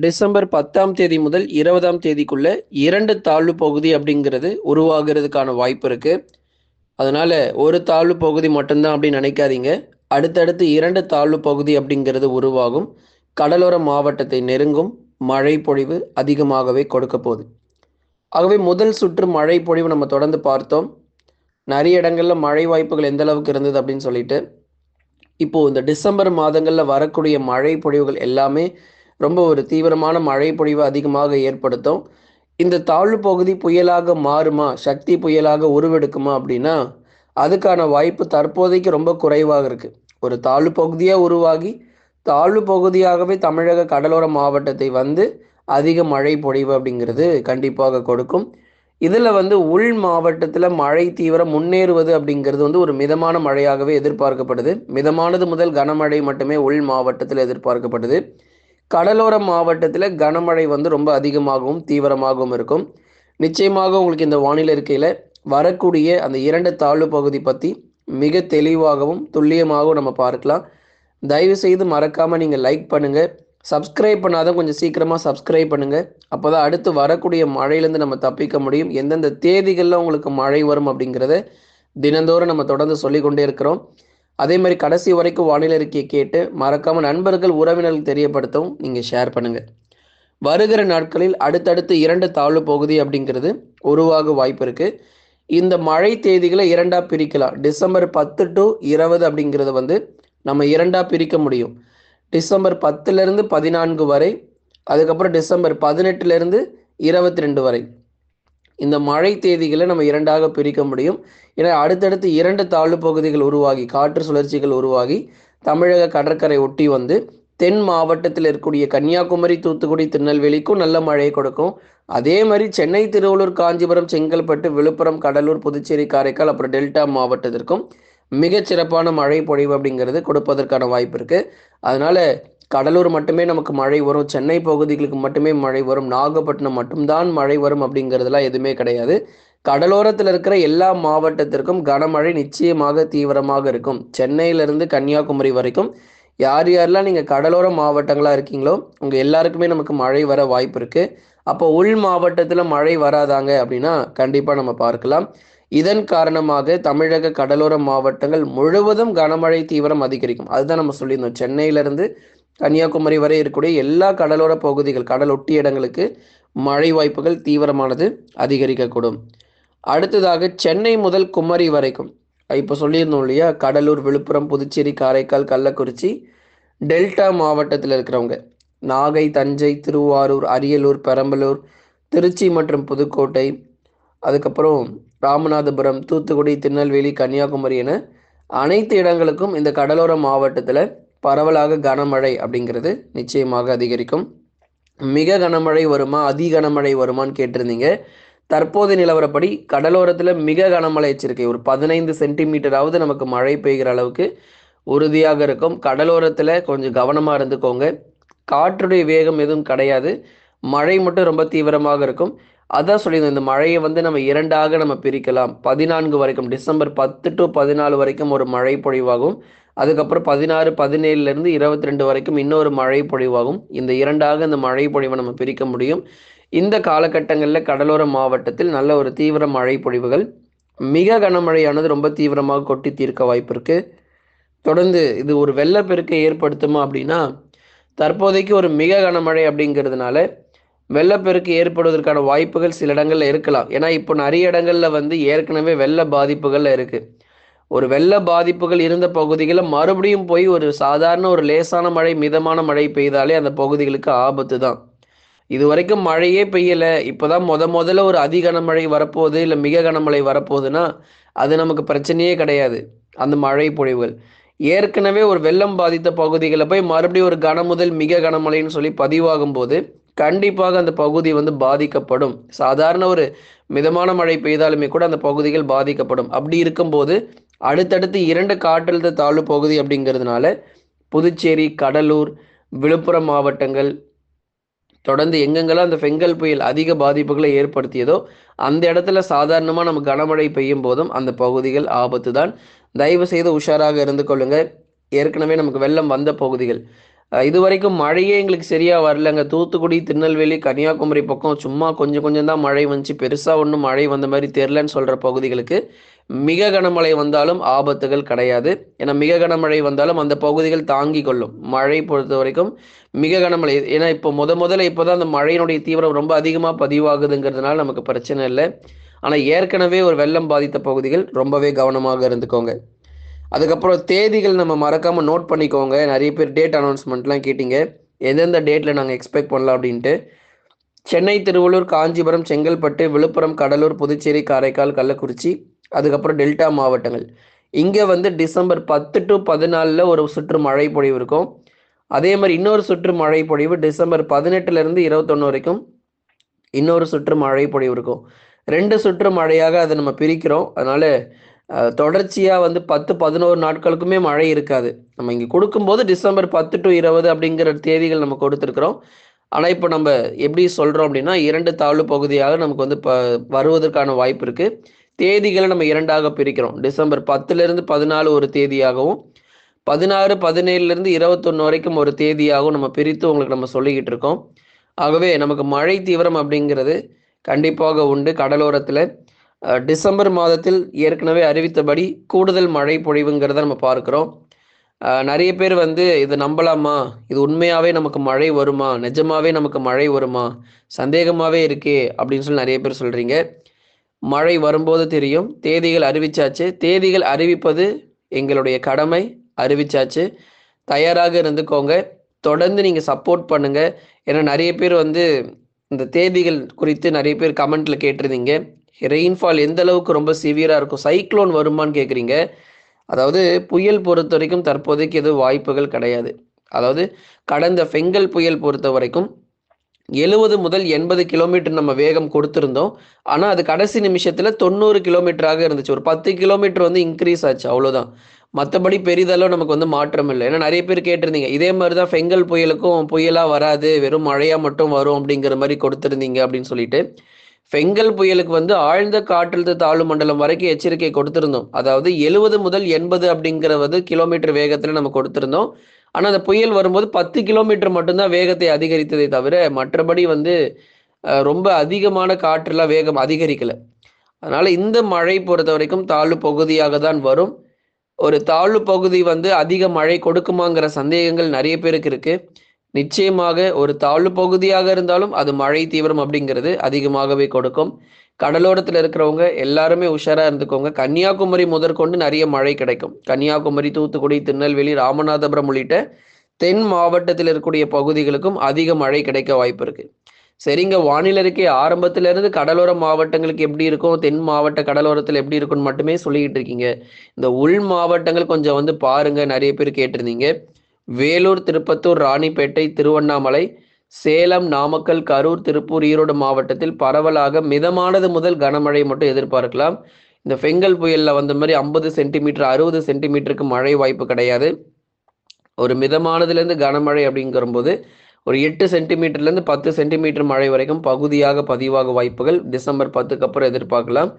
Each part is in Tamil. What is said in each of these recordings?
டிசம்பர் பத்தாம் தேதி முதல் இருபதாம் தேதிக்குள்ள இரண்டு தாழ்வு பகுதி அப்படிங்கிறது உருவாகிறதுக்கான வாய்ப்பு இருக்கு. அதனால ஒரு தாழ்வு பகுதி மட்டும்தான் அப்படின்னு நினைக்காதீங்க. அடுத்தடுத்து இரண்டு தாழ்வு பகுதி அப்படிங்கிறது உருவாகும். கடலோர மாவட்டத்தை நெருங்கும். மழை பொழிவு அதிகமாகவே கொடுக்க போகுது. ஆகவே முதல் சுற்று மழை பொழிவு நம்ம தொடர்ந்து பார்த்தோம். நிறைய இடங்களில் மழை வாய்ப்புகள் எந்த அளவுக்கு இருந்தது அப்படின்னு சொல்லிட்டு இப்போது இந்த டிசம்பர் மாதங்களில் வரக்கூடிய மழை பொழிவுகள் எல்லாமே ரொம்ப ஒரு தீவிரமான மழை பொழிவு அதிகமாக ஏற்படுத்தும். இந்த தாழ்வு பகுதி புயலாக மாறுமா? சக்தி புயலாக உருவெடுக்குமா அப்படின்னா அதுக்கான வாய்ப்பு தற்போதைக்கு ரொம்ப குறைவாக இருக்கு. ஒரு தாழ்வு பகுதியாக உருவாகி தாழ்வு பகுதியாகவே தமிழக கடலோர மாவட்டத்தை வந்து அதிக மழை பொழிவு அப்படிங்கிறது கண்டிப்பாக கொடுக்கும். இதில் வந்து உள் மாவட்டத்தில் மழை தீவிரம் முன்னேறுவது அப்படிங்கிறது வந்து ஒரு மிதமான மழையாகவே எதிர்பார்க்கப்படுது. மிதமானது முதல் கனமழை மட்டுமே உள் மாவட்டத்தில் எதிர்பார்க்கப்படுது. கடலோர மாவட்டத்தில் கனமழை வந்து ரொம்ப அதிகமாகவும் தீவிரமாகவும் இருக்கும். நிச்சயமாக உங்களுக்கு இந்த வானிலை இருக்கையில் வரக்கூடிய அந்த இரண்டு தாழ்வு பகுதி பற்றி மிக தெளிவாகவும் துல்லியமாகவும் நம்ம பார்க்கலாம். தயவு செய்து மறக்காமல் நீங்கள் லைக் பண்ணுங்கள் சப்ஸ்கிரைப் பண்ணாதான் கொஞ்சம் சீக்கிரமாக சப்ஸ்கிரைப் பண்ணுங்கள் அப்போ தான் அடுத்து வரக்கூடிய மழையிலேருந்து நம்ம தப்பிக்க முடியும். எந்தெந்த தேதிகளில் உங்களுக்கு மழை வரும் அப்படிங்கிறத தினந்தோறும் நம்ம தொடர்ந்து சொல்லிக்கொண்டே இருக்கிறோம். அதே மாதிரி கடைசி வரைக்கும் வானிலை அறிக்கையை கேட்டு மறக்காமல் நண்பர்கள் உறவினர்கள் தெரியப்படுத்தவும் நீங்கள் ஷேர் பண்ணுங்கள் வருகிற நாட்களில் அடுத்தடுத்து இரண்டு தாழ்வு பகுதி அப்படிங்கிறது உருவாக வாய்ப்பு இருக்குது இந்த மழை தேதிகளை இரண்டாக பிரிக்கலாம். டிசம்பர் பத்து டு இருபது அப்படிங்கிறத வந்து நம்ம இரண்டாக பிரிக்க முடியும். டிசம்பர் பத்துலேருந்து பதினான்கு வரை அதுக்கப்புறம் டிசம்பர் பதினெட்டுலேருந்து இருபத்தி ரெண்டு வரை. இந்த மழை தேதிகளை நம்ம இரண்டாக பிரிக்க முடியும். ஏன்னா அடுத்தடுத்து இரண்டு தாழ்வு பகுதிகள் உருவாகி காற்று சுழற்சிகள் உருவாகி தமிழக கடற்கரை ஒட்டி வந்து தென் மாவட்டத்தில் இருக்கக்கூடிய கன்னியாகுமரி தூத்துக்குடி திருநெல்வேலிக்கும் நல்ல மழையை கொடுக்கும். அதே மாதிரி சென்னை திருவள்ளூர் காஞ்சிபுரம் செங்கல்பட்டு விழுப்புரம் கடலூர் புதுச்சேரி காரைக்கால் அப்புறம் டெல்டா மாவட்டத்திற்கும் மிகச்சிறப்பான மழை பொழிவு அப்படிங்கிறது கொடுப்பதற்கான வாய்ப்பு இருக்குது அதனால கடலூர் மட்டுமே நமக்கு மழை வரும் சென்னை பகுதிகளுக்கு மட்டுமே மழை வரும் நாகப்பட்டினம் மட்டும்தான் மழை வரும் அப்படிங்கிறதுலாம் எதுவுமே கிடையாது. கடலோரத்தில் இருக்கிற எல்லா மாவட்டத்திற்கும் கனமழை நிச்சயமாக தீவிரமாக இருக்கும். சென்னையிலிருந்து கன்னியாகுமரி வரைக்கும். யார் யாரெல்லாம் நீங்கள் கடலோர மாவட்டங்களாக இருக்கீங்களோ உங்கள் எல்லாருக்குமே நமக்கு மழை வர வாய்ப்பு இருக்குது அப்போ உள் மாவட்டத்தில் மழை வராதாங்க அப்படின்னா கண்டிப்பாக நம்ம பார்க்கலாம். இதன் காரணமாக தமிழக கடலோர மாவட்டங்கள் முழுவதும் கனமழை தீவிரம் அதிகரிக்கும். அதுதான் நம்ம சொல்லியிருந்தோம். சென்னையிலிருந்து கன்னியாகுமரி வரை இருக்கக்கூடிய எல்லா கடலோர பகுதிகள் கடல் ஒட்டி இடங்களுக்கு மழை வாய்ப்புகள் தீவிரமானது அதிகரிக்கக்கூடும். அடுத்ததாக சென்னை முதல் குமரி வரைக்கும் இப்போ சொல்லியிருந்தோம் இல்லையா கடலூர் விழுப்புரம் புதுச்சேரி காரைக்கால் கள்ளக்குறிச்சி டெல்டா மாவட்டத்தில் இருக்கிறவங்க நாகை தஞ்சை திருவாரூர் அரியலூர் பெரம்பலூர் திருச்சி மற்றும் புதுக்கோட்டை அதுக்கப்புறம் ராமநாதபுரம் தூத்துக்குடி திருநெல்வேலி கன்னியாகுமரி என அனைத்து இடங்களுக்கும் இந்த கடலோர மாவட்டத்தில் பரவலாக கனமழை அப்படிங்கிறது நிச்சயமாக அதிகரிக்கும். மிக கனமழை வருமா? அதி கனமழை வருமான்னு கேட்டிருந்தீங்க. தற்போது நிலவரப்படி கடலோரத்தில் மிக கனமழை எச்சரிக்கை. ஒரு பதினைந்து சென்டிமீட்டராவது நமக்கு மழை பெய்கிற அளவுக்கு உறுதியாக இருக்கும். கடலோரத்தில் கொஞ்சம் கவனமாக இருந்துக்கோங்க. காற்றுடைய வேகம் எதுவும் கிடையாது. மழை மட்டும் ரொம்ப தீவிரமாக இருக்கும். அதான் சொல்லியிருந்தோம் இந்த மழையை வந்து நம்ம இரண்டாக நம்ம பிரிக்கலாம். பதினான்கு வரைக்கும் டிசம்பர் பத்து டு பதினாலு வரைக்கும் ஒரு மழை பொழிவாகும். அதுக்கப்புறம் பதினாறு பதினேழுலேருந்து இருபத்தி ரெண்டு வரைக்கும் இன்னொரு மழை பொழிவாகும். இந்த இரண்டாக இந்த மழை பொழிவை நம்ம பிரிக்க முடியும். இந்த காலகட்டங்களில் கடலோர மாவட்டத்தில் நல்ல ஒரு தீவிர மழை பொழிவுகள். மிக கனமழையானது ரொம்ப தீவிரமாக கொட்டி தீர்க்க வாய்ப்பு இருக்குது தொடர்ந்து இது ஒரு வெள்ளப்பெருக்கை ஏற்படுத்துமா அப்படின்னா தற்போதைக்கு ஒரு மிக கனமழை அப்படிங்கிறதுனால வெள்ளப்பெருக்கு ஏற்படுவதற்கான வாய்ப்புகள் சில இடங்களில் இருக்கலாம். ஏன்னா இப்போ நிறைய இடங்களில் வந்து ஏற்கனவே வெள்ள பாதிப்புகளில் இருக்குது ஒரு வெள்ள பாதிப்புகள் இருந்த பகுதிகளில் மறுபடியும் போய் ஒரு சாதாரண ஒரு லேசான மழை மிதமான மழை பெய்தாலே அந்த பகுதிகளுக்கு ஆபத்து தான். இது வரைக்கும் மழையே பெய்யலை. இப்போதான் முத முதல்ல ஒரு அதி கனமழை வரப்போகுது இல்லை மிக கனமழை வரப்போகுதுன்னா அது நமக்கு பிரச்சனையே கிடையாது. அந்த மழை பொழிவுகள். ஏற்கனவே ஒரு வெள்ளம் பாதித்த பகுதிகளில் போய் மறுபடியும் ஒரு கன முதல் மிக கனமழைன்னு சொல்லி பதிவாகும் போது கண்டிப்பாக அந்த பகுதி வந்து பாதிக்கப்படும். சாதாரண ஒரு மிதமான மழை பெய்தாலுமே கூட அந்த பகுதிகள் பாதிக்கப்படும். அப்படி இருக்கும்போது அடுத்தடுத்து இரண்டு காற்றழுத்த தாழ்வு பகுதி அப்படிங்கிறதுனால புதுச்சேரி கடலூர் விழுப்புரம் மாவட்டங்கள் தொடர்ந்து எங்கெங்கெல்லாம் அந்த பெங்கல் புயல் அதிக பாதிப்புகளை ஏற்படுத்தியதோ அந்த இடத்துல சாதாரணமாக நம்ம கனமழை பெய்யும் போதும் அந்த பகுதிகள் ஆபத்து தான் தயவு செய்து உஷாராக இருந்து கொள்ளுங்க. ஏற்கனவே நமக்கு வெள்ளம் வந்த பகுதிகள். இது வரைக்கும் மழையே எங்களுக்கு சரியாக வரலங்க. தூத்துக்குடி திருநெல்வேலி கன்னியாகுமரி பக்கம் சும்மா கொஞ்சம் கொஞ்சம் தான் மழை வந்துச்சு. பெருசாக ஒன்றும் மழை வந்த மாதிரி தெரிலன்னு சொல்கிற பகுதிகளுக்கு மிக கனமழை வந்தாலும் ஆபத்துகள் கிடையாது. ஏன்னா மிக கனமழை வந்தாலும் அந்த பகுதிகள் தாங்கி கொள்ளும். மழை பொறுத்த வரைக்கும் மிக கனமழை. ஏன்னா இப்போ முத முதல்ல இப்போ தான் அந்த மழையினுடைய தீவிரம் ரொம்ப அதிகமாக பதிவாகுதுங்கிறதுனால நமக்கு பிரச்சனை இல்லை. ஆனால் ஏற்கனவே ஒரு வெள்ளம் பாதித்த பகுதிகள் ரொம்பவே கவனமாக இருந்துக்கோங்க. அதுக்கப்புறம் தேதிகள் நம்ம மறக்காமல் நோட் பண்ணிக்கோங்க. நிறைய பேர் டேட் அனௌன்ஸ்மெண்ட்லாம் கேட்டிங்க. எந்தெந்த டேட்டில் நாங்கள் எக்ஸ்பெக்ட் பண்ணலாம் அப்படின்ட்டு. சென்னை திருவள்ளூர் காஞ்சிபுரம் செங்கல்பட்டு விழுப்புரம் கடலூர் புதுச்சேரி காரைக்கால் கள்ளக்குறிச்சி அதுக்கப்புறம் டெல்டா மாவட்டங்கள். இங்கே வந்து டிசம்பர் பத்து டு பதினாலில் ஒரு சுற்று மழை பொழிவு இருக்கும். அதே மாதிரி இன்னொரு சுற்று மழை பொழிவு டிசம்பர் பதினெட்டுலேருந்து இருபத்தொன்று வரைக்கும் இன்னொரு சுற்று மழை பொழிவு இருக்கும். ரெண்டு சுற்று மழையாக அதை நம்ம பிரிக்கிறோம். அதனால் தொடர்ச்சியாக வந்து பத்து பதினோரு நாட்களுக்குமே மழை இருக்காது. நம்ம இங்கே கொடுக்கும்போது டிசம்பர் பத்து டு இருபது அப்படிங்கிற தேதிகள் நம்ம கொடுத்துருக்குறோம். ஆனால் இப்போ நம்ம எப்படி சொல்கிறோம் அப்படின்னா இரண்டு தாழ்வு பகுதியாக நமக்கு வந்து இப்போ வருவதற்கான வாய்ப்பு இருக்குது தேதிகளை நம்ம இரண்டாக பிரிக்கிறோம். டிசம்பர் பத்துலேருந்து பதினாலு ஒரு தேதியாகவும் பதினாறு பதினேழுலேருந்து இருபத்தொன்று வரைக்கும் ஒரு தேதியாகவும் நம்ம பிரித்து உங்களுக்கு நம்ம சொல்லிக்கிட்டு இருக்கோம். ஆகவே நமக்கு மழை தீவிரம் அப்படிங்கிறது கண்டிப்பாக உண்டு. கடலோரத்தில் டிசம்பர் மாதத்தில் ஏற்கனவே அறிவித்தபடி கூடுதல் மழை பொழிவுங்கிறத நம்ம பார்க்குறோம். நிறைய பேர் வந்து இதை நம்பலாமா? இது உண்மையாகவே நமக்கு மழை வருமா? நிஜமாவே நமக்கு மழை வருமா? சந்தேகமாகவே இருக்கே அப்படின்னு சொல்லி நிறைய பேர் சொல்கிறீங்க மழை வரும்போது தெரியும். தேதிகள் அறிவிச்சாச்சு. தேதிகள் அறிவிப்பது எங்களுடைய கடமை. அறிவிச்சாச்சு. தயாராக இருந்துக்கோங்க. தொடர்ந்து நீங்கள் சப்போர்ட் பண்ணுங்கள் ஏன்னா நிறைய பேர் வந்து இந்த தேதிகள் குறித்து நிறைய பேர் கமெண்ட்டில் கேட்டிருந்தீங்க. ரெயின்ஃபால் எந்த அளவுக்கு ரொம்ப சிவியராக இருக்கும்? சைக்ளோன் வருமானு கேட்குறீங்க அதாவது புயல் பொறுத்த வரைக்கும் தற்போதைக்கு எதுவும் வாய்ப்புகள் கிடையாது. அதாவது கடந்த ஃபெங்கல் புயல் பொறுத்த வரைக்கும் எழுபது முதல் எண்பது கிலோமீட்டர் நம்ம வேகம் கொடுத்துருந்தோம். ஆனால் அது கடைசி நிமிஷத்தில் தொண்ணூறு கிலோமீட்டராக இருந்துச்சு. ஒரு பத்து கிலோமீட்டர் வந்து இன்க்ரீஸ் ஆச்சு அவ்வளோதான் மற்றபடி பெரிதளவு நமக்கு வந்து மாற்றம் இல்லை. ஏன்னா நிறைய பேர் கேட்டிருந்தீங்க இதே மாதிரி தான் ஃபெங்கல் புயலுக்கும் புயலாக வராது வெறும் மழையாக மட்டும் வரும் அப்படிங்கிற மாதிரி கொடுத்துருந்தீங்க அப்படின்னு சொல்லிட்டு ஃபெங்கல் புயலுக்கு வந்து ஆழ்ந்த காற்றழுத்த தாழ்வு மண்டலம் வரைக்கும் எச்சரிக்கை கொடுத்துருந்தோம். அதாவது எழுபது முதல் எண்பது அப்படிங்கிறது கிலோமீட்டர் வேகத்தில் நம்ம கொடுத்துருந்தோம். ஆனால் அந்த புயல் வரும்போது பத்து கிலோமீட்டர் மட்டும்தான் வேகத்தை அதிகரித்ததை தவிர மற்றபடி வந்து ரொம்ப அதிகமான காற்றுலாம் வேகம் அதிகரிக்கலை. அதனால் இந்த மழை பொறுத்த வரைக்கும் தாழ்வு பகுதியாக தான் வரும். ஒரு தாழ்வு பகுதி வந்து அதிக மழை கொடுக்குமாங்கிற சந்தேகங்கள் நிறைய பேருக்கு இருக்குது நிச்சயமாக ஒரு தாழ்வு பகுதியாக இருந்தாலும் அது மழை தீவிரம் அப்படிங்கிறது அதிகமாகவே கொடுக்கும். கடலோரத்தில் இருக்கிறவங்க எல்லாருமே உஷாராக இருந்துக்கோங்க. கன்னியாகுமரி முதற்கொண்டு நிறைய மழை கிடைக்கும். கன்னியாகுமரி தூத்துக்குடி திருநெல்வேலி ராமநாதபுரம் உள்ளிட்ட தென் மாவட்டத்தில் இருக்கக்கூடிய பகுதிகளுக்கும் அதிக மழை கிடைக்க வாய்ப்பு இருக்கு. சரிங்க வானிலை இருக்கே ஆரம்பத்திலிருந்து கடலோர மாவட்டங்களுக்கு எப்படி இருக்கும்? தென் மாவட்ட கடலோரத்தில் எப்படி இருக்கும்னு மட்டுமே சொல்லிக்கிட்டு இருக்கீங்க. இந்த உள் மாவட்டங்கள் கொஞ்சம் வந்து பாருங்க நிறைய பேர் கேட்டிருந்தீங்க. வேலூர் திருப்பத்தூர் ராணிப்பேட்டை திருவண்ணாமலை சேலம் நாமக்கல் கரூர் திருப்பூர் ஈரோடு மாவட்டத்தில் பரவலாக மிதமானது முதல் கனமழை மட்டும் எதிர்பார்க்கலாம். இந்த ஃபெங்கல் புயலில் வந்த மாதிரி ஐம்பது சென்டிமீட்டர் அறுபது சென்டிமீட்டருக்கு மழை வாய்ப்பு கிடையாது. ஒரு மிதமானதுலேருந்து கனமழை அப்படிங்கிறபோது ஒரு எட்டு சென்டிமீட்டர்லேருந்து பத்து சென்டிமீட்டர் மழை வரைக்கும் பகுதியாக பதிவாக வாய்ப்புகள். டிசம்பர் பத்துக்கு அப்புறம் எதிர்பார்க்கலாம்.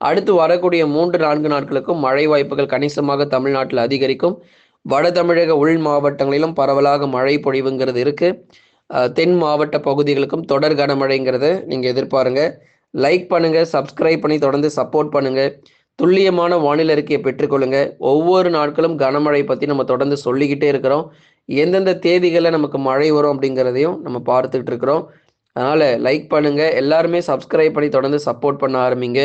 அடுத்து வரக்கூடிய மூன்று நான்கு நாட்களுக்கும் மழை வாய்ப்புகள் கணிசமாக தமிழ்நாட்டில் அதிகரிக்கும். வட தமிழக உள் மாவட்டங்களிலும் பரவலாக மழை பொழிவுங்கிறது இருக்குது தென் மாவட்ட பகுதிகளுக்கும் தொடர் கனமழைங்கிறத நீங்கள் எதிர்பாருங்க. லைக் பண்ணுங்கள் சப்ஸ்கிரைப் பண்ணி தொடர்ந்து சப்போர்ட் பண்ணுங்கள் துல்லியமான வானிலை அறிக்கையை பெற்றுக்கொள்ளுங்க. ஒவ்வொரு நாட்களும் கனமழை பற்றி நம்ம தொடர்ந்து சொல்லிக்கிட்டே இருக்கிறோம். எந்தெந்த தேதிகளில் நமக்கு மழை வரும் அப்படிங்கிறதையும் நம்ம பார்த்துக்கிட்டு இருக்கிறோம். அதனால் லைக் பண்ணுங்கள் எல்லாருமே சப்ஸ்கிரைப் பண்ணி தொடர்ந்து சப்போர்ட் பண்ண ஆரம்பிங்க.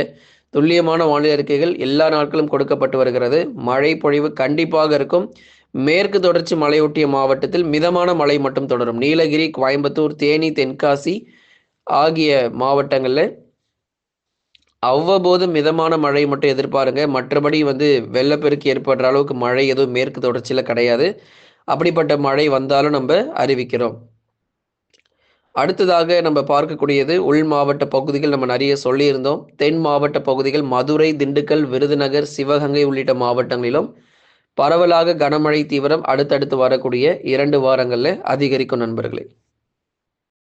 துல்லியமான வானிலை அறிக்கைகள் எல்லா நாட்களும் கொடுக்கப்பட்டு வருகிறது. மழை பொழிவு கண்டிப்பாக இருக்கும். மேற்கு தொடர்ச்சி மலையொட்டிய மாவட்டத்தில் மிதமான மழை மட்டும் தொடரும். நீலகிரி கோயம்புத்தூர் தேனி தென்காசி ஆகிய மாவட்டங்களில் அவ்வப்போது மிதமான மழை மட்டும் எதிர்பாருங்க. மற்றபடி வந்து வெள்ளப்பெருக்கு ஏற்படுற அளவுக்கு மழை எதுவும் மேற்கு தொடர்ச்சியில் கிடையாது. அப்படிப்பட்ட மழை வந்தாலும் நம்ம அறிவிக்கிறோம். அடுத்ததாக நம்ம பார்க்கக்கூடியது உள் மாவட்ட பகுதிகள். நம்ம நிறைய சொல்லியிருந்தோம். தென் மாவட்ட பகுதிகள் மதுரை திண்டுக்கல் விருதுநகர் சிவகங்கை உள்ளிட்ட மாவட்டங்களிலும் பரவலாக கனமழை தீவிரம் அடுத்தடுத்து வரக்கூடிய இரண்டு வாரங்களில் அதிகரிக்கும் நண்பர்களே.